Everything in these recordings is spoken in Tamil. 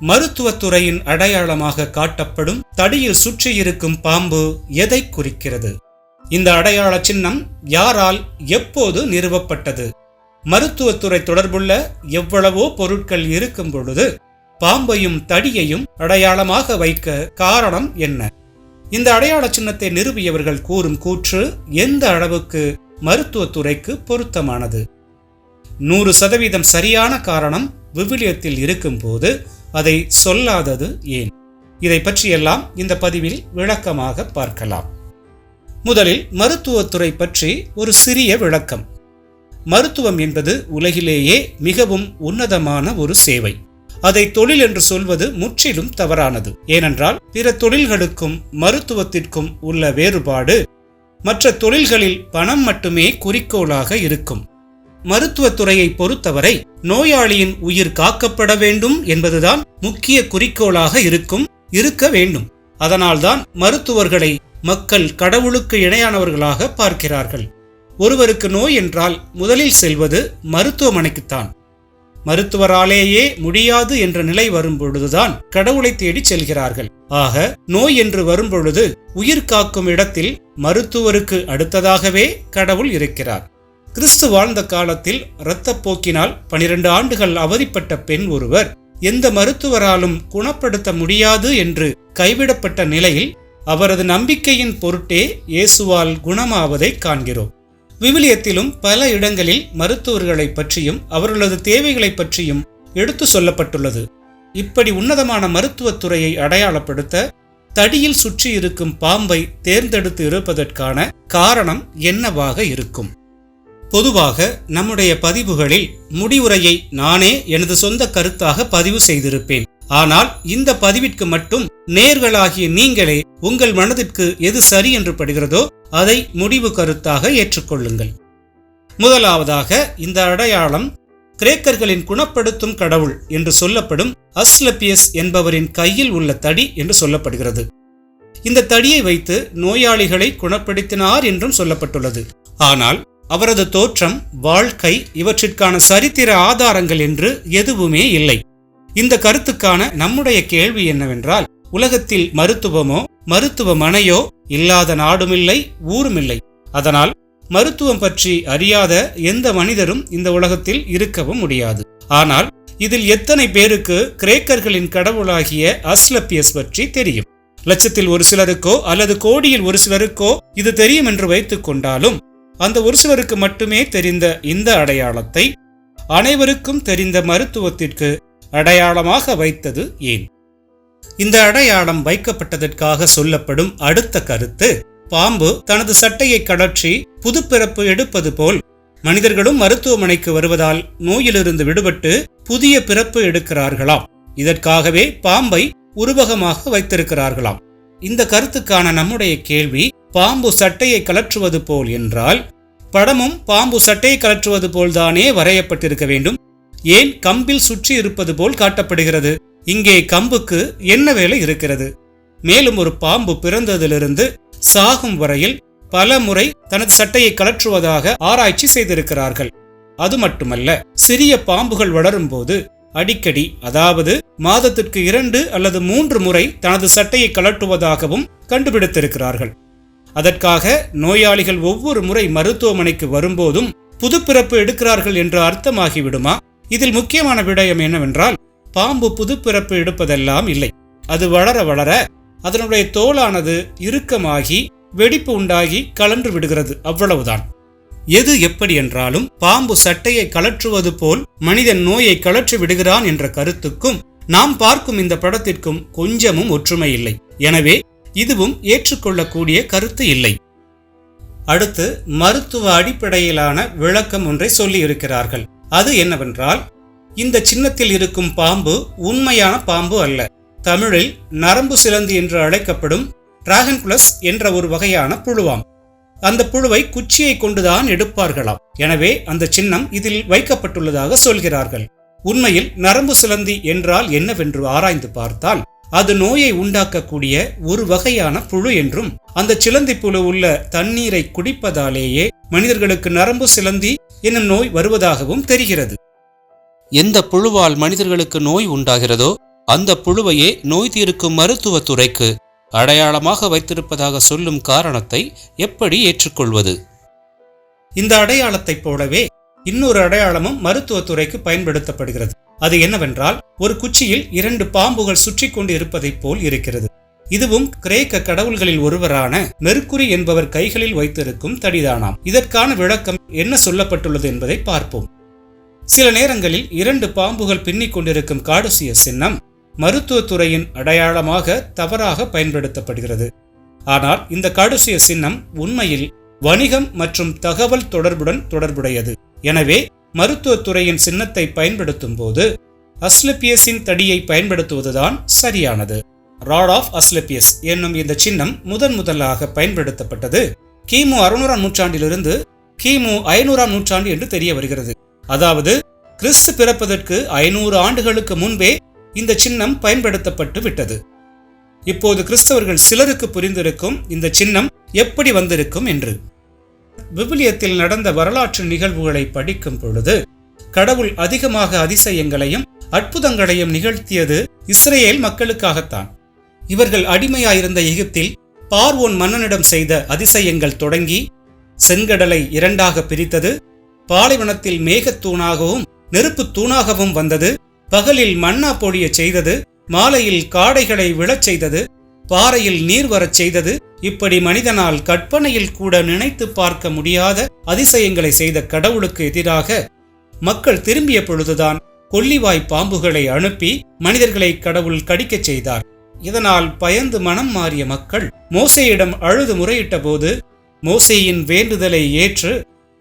மருத்துவத்துறையின் அடையாளமாக காட்டப்படும் தடியில் சுற்றியிருக்கும் பாம்பு எதை குறிக்கிறது? இந்த அடையாள சின்னம் யாரால் எப்போது நிறுவப்பட்டது? மருத்துவத்துறை தொடர்புள்ள எவ்வளவோ பொருட்கள் இருக்கும் பொழுது பாம்பையும் தடியையும் அடையாளமாக வைக்க காரணம் என்ன? இந்த அடையாள சின்னத்தை நிறுவியவர்கள் கூறும் கூற்று எந்த அளவுக்கு மருத்துவத்துறைக்கு பொருத்தமானது? நூறு சதவீதம் சரியான காரணம் விவிலியத்தில் இருக்கும்போது அதை சொல்லாதது ஏன்? இதை பற்றியெல்லாம் இந்த பதிவில் விளக்கமாக பார்க்கலாம். முதலில் மருத்துவத்துறை பற்றி ஒரு சிறிய விளக்கம். மருத்துவம் என்பது உலகிலேயே மிகவும் உன்னதமான ஒரு சேவை. அதை தொழில் என்று சொல்வது முற்றிலும் தவறானது. ஏனென்றால் பிற தொழில்களுக்கும் மருத்துவத்திற்கும் உள்ள வேறுபாடு மற்ற தொழில்களில் பணம் மட்டுமே குறிக்கோளாக இருக்கும். மருத்துவத்துறையை பொறுத்தவரை நோயாளியின் உயிர் காக்கப்பட வேண்டும் என்பதுதான் முக்கிய குறிக்கோளாக இருக்கும் இருக்க வேண்டும். அதனால்தான் மருத்துவர்களை மக்கள் கடவுளுக்கு இணையானவர்களாக பார்க்கிறார்கள். ஒருவருக்கு நோய் என்றால் முதலில் செல்வது மருத்துவமனைக்குத்தான். மருத்துவராலேயே முடியாது என்ற நிலை வரும்பொழுதுதான் கடவுளை தேடி செல்கிறார்கள். ஆக நோய் என்று வரும்பொழுது உயிர் காக்கும் இடத்தில் மருத்துவருக்கு அடுத்ததாகவே கடவுள் இருக்கிறார். கிறிஸ்து வாழ்ந்த காலத்தில் இரத்தப்போக்கினால் பனிரெண்டு ஆண்டுகள் அவதிப்பட்ட பெண் ஒருவர். எந்த மருத்துவராலும் குணப்படுத்த முடியாது என்று கைவிடப்பட்ட நிலையில் அவரது நம்பிக்கையின் பொருட்டே இயேசுவால் குணமாவதை காண்கிறோம். விவிலியத்திலும் பல இடங்களில் மருத்துவர்களை பற்றியும் அவர்களது தேவைகளை பற்றியும் எடுத்து சொல்லப்பட்டுள்ளது. இப்படி உன்னதமான மருத்துவத்துறையை அடையாளப்படுத்த தடியில் சுற்றி இருக்கும் பாம்பை தேர்ந்தெடுத்து இருப்பதற்கான காரணம் என்னவாக இருக்கும்? பொதுவாக நம்முடைய பதிவுகளில் முடிவுரையை நானே எனது சொந்த கருத்தாக பதிவு செய்திருப்பேன். ஆனால் இந்த பதிவிற்கு மட்டும் நேர்களாகிய நீங்களே உங்கள் மனதிற்கு எது சரி என்று படுகிறதோ அதை முடிவு கருத்தாக ஏற்றுக்கொள்ளுங்கள். முதலாவதாக இந்த அடையாளம் கிரேக்கர்களின் குணப்படுத்தும் கடவுள் என்று சொல்லப்படும் அஸ்லபியஸ் என்பவரின் கையில் உள்ள தடி என்று சொல்லப்படுகிறது. இந்த தடியை வைத்து நோயாளிகளை குணப்படுத்தினார் என்றும் சொல்லப்பட்டுள்ளது. ஆனால் அவரது தோற்றம் வாழ்க்கை இவற்றிற்கான சரித்திர ஆதாரங்கள் என்று எதுவுமே இல்லை. இந்த கருத்துக்கான நம்முடைய கேள்வி என்னவென்றால் உலகத்தில் மருத்துவமோ மருத்துவமனையோ இல்லாத நாடுமில்லை ஊருமில்லை. அதனால் மருத்துவம் பற்றி அறியாத எந்த மனிதரும் இந்த உலகத்தில் இருக்கவும் முடியாது. ஆனால் இதில் எத்தனை பேருக்கு கிரேக்கர்களின் கடவுளாகிய அஸ்லப்பியஸ் பற்றி தெரியும்? லட்சத்தில் ஒரு சிலருக்கோ அல்லது கோடியில் ஒரு சிலருக்கோ இது தெரியும் என்று வைத்துக் கொண்டாலும் அந்த ஒரு சிலருக்கு மட்டுமே தெரிந்த இந்த அடையாளத்தை அனைவருக்கும் தெரிந்த மருத்துவத்திற்கு அடையாளமாக வைத்தது ஏன்? இந்த அடையாளம் வைக்கப்பட்டதற்காக சொல்லப்படும் அடுத்த கருத்து பாம்பு தனது சட்டையை கடற்றி புதுப்பிறப்பு எடுப்பது போல் மனிதர்களும் மருத்துவமனைக்கு வருவதால் நோயிலிருந்து விடுபட்டு புதிய பிறப்பு எடுக்கிறார்களாம். இதற்காகவே பாம்பை உருவகமாக வைத்திருக்கிறார்களாம். இந்த கருத்துக்கான நம்முடைய கேள்வி பாம்பு சட்டையை கலற்றுவது போல் என்றால் படமும் பாம்பு சட்டையை கலற்றுவது போல்தானே வரையப்பட்டிருக்க வேண்டும். ஏன் கம்பில் சுற்றி இருப்பது போல் காட்டப்படுகிறது? இங்கே கம்புக்கு என்ன வேலை இருக்கிறது? மேலும் ஒரு பாம்பு பிறந்ததிலிருந்து சாகும் வரையில் பல முறை தனது சட்டையை கலற்றுவதாக ஆராய்ச்சி செய்திருக்கிறார்கள். அது மட்டுமல்ல சிறிய பாம்புகள் வளரும்போது அடிக்கடி அதாவது மாதத்திற்கு இரண்டு அல்லது மூன்று முறை தனது சட்டையை கலட்டுவதாகவும் கண்டுபிடித்திருக்கிறார்கள். அதற்காக நோயாளிகள் ஒவ்வொரு முறை மருத்துவமனைக்கு வரும்போதும் புதுப்பிறப்பு எடுக்கிறார்கள் என்று அர்த்தமாகிவிடுமா? இதில் முக்கியமான விடயம் என்னவென்றால் பாம்பு புதுப்பிறப்பு எடுப்பதெல்லாம் இல்லை. அது வளர வளர அதனுடைய தோலானது இறுக்கமாகி வெடிப்பு உண்டாகி கலன்று விடுகிறது. அவ்வளவுதான். எது எப்படி என்றாலும் பாம்பு சட்டையை கலற்றுவது போல் மனிதன் நோயை கலற்றி விடுகிறான் என்ற கருத்துக்கும் நாம் பார்க்கும் இந்த படத்திற்கும் கொஞ்சமும் ஒற்றுமை இல்லை. எனவே இதுவும் ஏற்றுக்கொள்ளக்கூடிய கருத்து இல்லை. அடுத்து மருத்துவ அடிப்படையிலான விளக்கம் ஒன்றை சொல்லியிருக்கிறார்கள். அது என்னவென்றால் இந்த சின்னத்தில் இருக்கும் பாம்பு உண்மையான பாம்பு அல்ல. தமிழில் நரம்பு சிலந்தி என்று அழைக்கப்படும் டிராகன் பிளஸ் என்ற ஒரு வகையான புழுவாம். அந்த புழுவை குச்சியை கொண்டுதான் எடுப்பார்களாம். எனவே அந்த சின்னம் இதில் வைக்கப்பட்டுள்ளதாக சொல்கிறார்கள். உண்மையில் நரம்பு சிலந்தி என்றால் என்னவென்று ஆராய்ந்து பார்த்தால் அது நோயை உண்டாக்கக்கூடிய ஒரு வகையான புழு என்றும் அந்த சிலந்தி புழு உள்ள தண்ணீரை குடிப்பதாலேயே மனிதர்களுக்கு நரம்பு சிலந்தி என்னும் நோய் வருவதாகவும் தெரிகிறது. எந்த புழுவால் மனிதர்களுக்கு நோய் உண்டாகிறதோ அந்த புழுவையே நோய் தீர்க்கும் மருத்துவத்துறைக்கு அடையாளமாக வைத்திருப்பதாக சொல்லும் காரணத்தை எப்படி ஏற்றுக்கொள்வது? இந்த அடையாளத்தைப் போலவே இன்னொரு அடையாளமும் மருத்துவத்துறைக்கு பயன்படுத்தப்படுகிறது. அது என்னவென்றால் ஒரு குச்சியில் இரண்டு பாம்புகள் சுற்றி கொண்டு இருப்பதைப் போல் இருக்கிறது. இதுவும் கிரேக்க கடவுள்களில் ஒருவரான மெர்க்குரி என்பவர் கைகளில் வைத்திருக்கும் தடிதானாம். இதற்கான விளக்கம் என்ன சொல்லப்பட்டுள்ளது என்பதை பார்ப்போம். சில நேரங்களில் இரண்டு பாம்புகள் பின்னிக் கொண்டிருக்கும் காடுசிய சின்னம் மருத்துவத்துறையின் அடையாளமாக தவறாக பயன்படுத்தப்படுகிறது. ஆனால் இந்த காடுசிய சின்னம் உண்மையில் வணிகம் மற்றும் தகவல் தொடர்புடன் தொடர்புடையது. எனவே மருத்துவத்துறையின் சின்னத்தை பயன்படுத்தும் போது அஸ்லபியஸின் தடியை பயன்படுத்துவதுதான் சரியானது. ராட் ஆஃப் அஸ்லபியஸ் என்னும் இந்த சின்னம் முதன் முதலாக பயன்படுத்தப்பட்டது. கிமு அறுநூறாம் நூற்றாண்டிலிருந்து கிமு ஐநூறாம் நூற்றாண்டு என்று தெரிய வருகிறது. அதாவது கிறிஸ்து பிறப்பதற்கு ஐநூறு ஆண்டுகளுக்கு முன்பே இந்த சின்னம் பயன்படுத்தப்பட்டு விட்டது. இப்போது கிறிஸ்தவர்கள் சிலருக்கு புரிந்திருக்கும் இந்த சின்னம் எப்படி வந்திருக்கும் என்று. விவிலியத்தில் நடந்த வரலாற்று நிகழ்வுகளை படிக்கும் பொழுது கடவுள் அதிகமாக அதிசயங்களையும் அற்புதங்களையும் நிகழ்த்தியது இஸ்ரேல் மக்களுக்காகத்தான். இவர்கள் அடிமையாயிருந்த எகிப்தில் பார்வோன் மன்னனிடம் செய்த அதிசயங்கள் தொடங்கி செங்கடலை இரண்டாக பிரித்தது பாலைவனத்தில் மேகத்தூணாகவும் நெருப்பு தூணாகவும் வந்தது பகலில் மன்னா பொழிய செய்தது மாலையில் காடைகளை விழச் செய்தது பாறையில் நீர் வரச் செய்தது இப்படி மனிதனால் கற்பனையில் கூட நினைத்து பார்க்க முடியாத அதிசயங்களை செய்த கடவுளுக்கு எதிராக மக்கள் திரும்பிய பொழுதுதான் கொல்லிவாய் பாம்புகளை அனுப்பி மனிதர்களை கடவுள் கடிக்கச் செய்தார். இதனால் பயந்து மனம் மாறிய மக்கள் மோசையிடம் அழுது முறையிட்ட போது மோசையின் வேண்டுதலை ஏற்று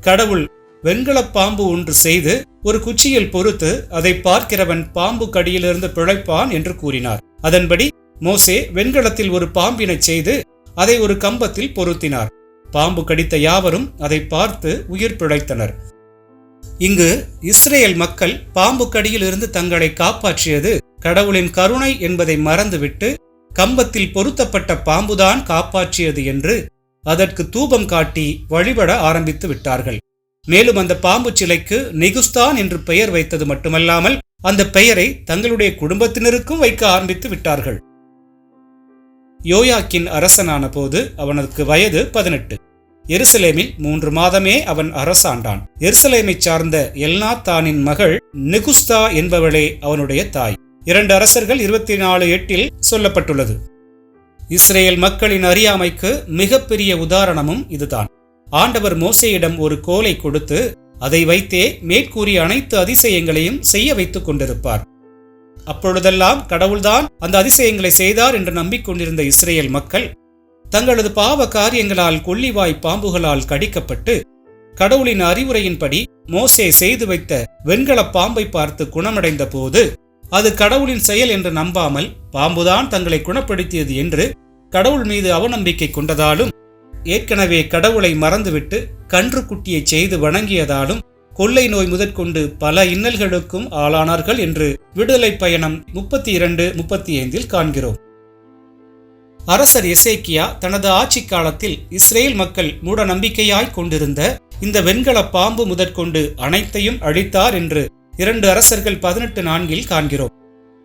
கடவுள் வெண்கலப் பாம்பு ஒன்று செய்து ஒரு குச்சியில் பொறுத்து அதை பார்க்கிறவன் பாம்பு கடியிலிருந்து பிழைப்பான் என்று கூறினார். அதன்படி மோசே வெண்கலத்தில் ஒரு பாம்பினை செய்து அதை ஒரு கம்பத்தில் பொருத்தினார். பாம்பு கடித்த யாவரும் அதை பார்த்து உயிர் பிழைத்தனர். இங்கு இஸ்ரேல் மக்கள் பாம்பு கடியிலிருந்து தங்களை காப்பாற்றியது கடவுளின் கருணை என்பதை மறந்துவிட்டு கம்பத்தில் பொருத்தப்பட்ட பாம்புதான் காப்பாற்றியது என்று அதற்கு தூபம் காட்டி வழிபட ஆரம்பித்து விட்டார்கள். மேலும் அந்த பாம்பு சிலைக்கு நெகுஸ்தான் என்று பெயர் வைத்தது மட்டுமல்லாமல் அந்த பெயரை தங்களுடைய குடும்பத்தினருக்கும் வைக்க ஆரம்பித்து விட்டார்கள். யோயாக்கின் அரசனான போது அவனுக்கு வயது பதினெட்டு. எருசலேமில் மூன்று மாதமே அவன் அரசாண்டான். எருசலேமைச் சார்ந்த எல்நாத்தானின் மகள் நெகுஸ்தா என்பவளே அவனுடைய தாய். இரண்டு அரசர்கள் இருபத்தி நாலு எட்டில் சொல்லப்பட்டுள்ளது. இஸ்ரேல் மக்களின் அறியாமைக்கு மிகப்பெரிய உதாரணமும் இதுதான். ஆண்டவர் மோசையிடம் ஒரு கோலை கொடுத்து அதை வைத்தே மேற்கூறிய அனைத்து அதிசயங்களையும் செய்ய வைத்துக் கொண்டிருப்பார். அப்பொழுதெல்லாம் கடவுள்தான் அந்த அதிசயங்களை செய்தார் என்று நம்பிக்கொண்டிருந்த இஸ்ரேல் மக்கள் தங்களது பாவ காரியங்களால் கொள்ளிவாய் பாம்புகளால் கடிக்கப்பட்டு கடவுளின் அறிவுரையின்படி மோசே செய்து வைத்த வெண்கல பாம்பை பார்த்து குணமடைந்த போது அது கடவுளின் செயல் என்று நம்பாமல் பாம்புதான் தங்களை குணப்படுத்தியது என்று கடவுள் மீது அவநம்பிக்கை கொண்டதாலும் ஏற்கனவே கடவுளை மறந்துவிட்டு கன்று குட்டியை செய்து வணங்கியதாலும் கொள்ளை நோய் முதற்கொண்டு பல இன்னல்களுக்கும் ஆளானார்கள் என்று விடுதலை பயணம் முப்பத்தி இரண்டு முப்பத்தி ஐந்தில் காண்கிறோம். அரசர் எசேக்கியா தனது ஆட்சி காலத்தில் இஸ்ரேல் மக்கள் மூட நம்பிக்கையாய் கொண்டிருந்த இந்த வெண்கல பாம்பு முதற்கொண்டு அனைத்தையும் அழித்தார் என்று இரண்டு அரசர்கள் பதினெட்டு நான்கில் காண்கிறோம்.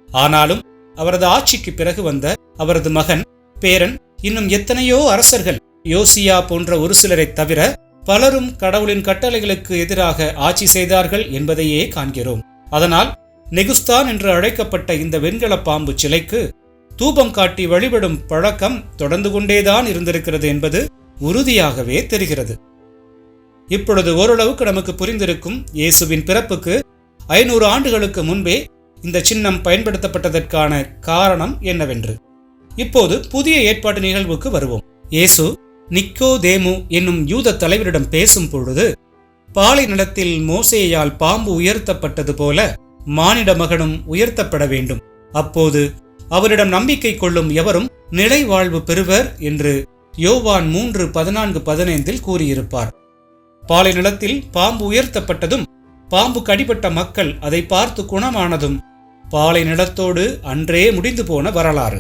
ஆனாலும் அவரது ஆட்சிக்கு பிறகு வந்த அவரது மகன் பேரன் இன்னும் எத்தனையோ அரசர்கள் யோசியா போன்ற ஒரு சிலரைத் தவிர பலரும் கடவுளின் கட்டளைகளுக்கு எதிராக ஆட்சி செய்தார்கள் என்பதையே காண்கிறோம். அதனால் நெகுஸ்தான் என்று அழைக்கப்பட்ட இந்த வெண்கல பாம்பு சிலைக்கு தூபம் காட்டி வழிபடும் பழக்கம் தொடர்ந்து கொண்டேதான் இருந்திருக்கிறது என்பது உறுதியாகவே தெரிகிறது. இப்பொழுது ஓரளவுக்கு நமக்கு புரிந்திருக்கும் இயேசுவின் பிறப்புக்கு ஐநூறு ஆண்டுகளுக்கு முன்பே இந்த சின்னம் பயன்படுத்தப்பட்டதற்கான காரணம் என்னவென்று. இப்போது புதிய ஏற்பாட்டு நிகழ்வுக்கு வருவோம். இயேசு நிக்கோ தேமு என்னும் யூத தலைவரிடம் பேசும் பொழுது பாலை நிலத்தில் மோசேயால் பாம்பு உயர்த்தப்பட்டது போல மானிட மகனும் உயர்த்தப்பட வேண்டும். அப்போது அவரிடம் நம்பிக்கை கொள்ளும் எவரும் நிலை வாழ்வு பெறுவர் என்று யோவான் மூன்று பதினான்கு பதினைந்தில் கூறியிருப்பார். பாலை நிலத்தில் பாம்பு உயர்த்தப்பட்டதும் பாம்பு கடிபட்ட மக்கள் அதை பார்த்து குணமானதும் பாலை நிலத்தோடு அன்றே முடிந்து போன வரலாறு.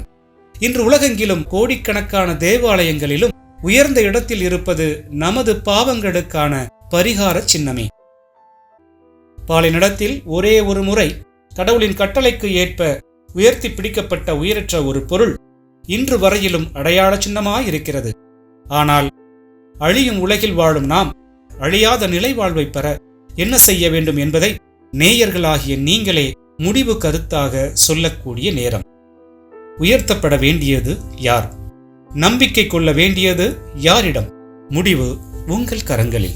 இன்று உலகெங்கிலும் கோடிக்கணக்கான தேவாலயங்களிலும் உயர்ந்த இடத்தில் இருப்பது நமது பாவங்களுக்கான பரிகார சின்னமே. பாலினிடத்தில் ஒரே ஒரு முறை கடவுளின் கட்டளைக்கு ஏற்ப உயர்த்தி பிடிக்கப்பட்ட உயிரற்ற ஒரு பொருள் இன்று வரையிலும் அடையாள சின்னமாயிருக்கிறது. ஆனால் அழியும் உலகில் வாழும் நாம் அழியாத நிலை வாழ்வை பெற என்ன செய்ய வேண்டும் என்பதை நேயர்களாகிய நீங்களே முடிவு கருத்தாக சொல்லக்கூடிய நேரம். உயர்த்தப்பட வேண்டியது யார்? நம்பிக்கை கொள்ள வேண்டியது யாரிடம்? முடிவு உங்கள் கரங்களில்.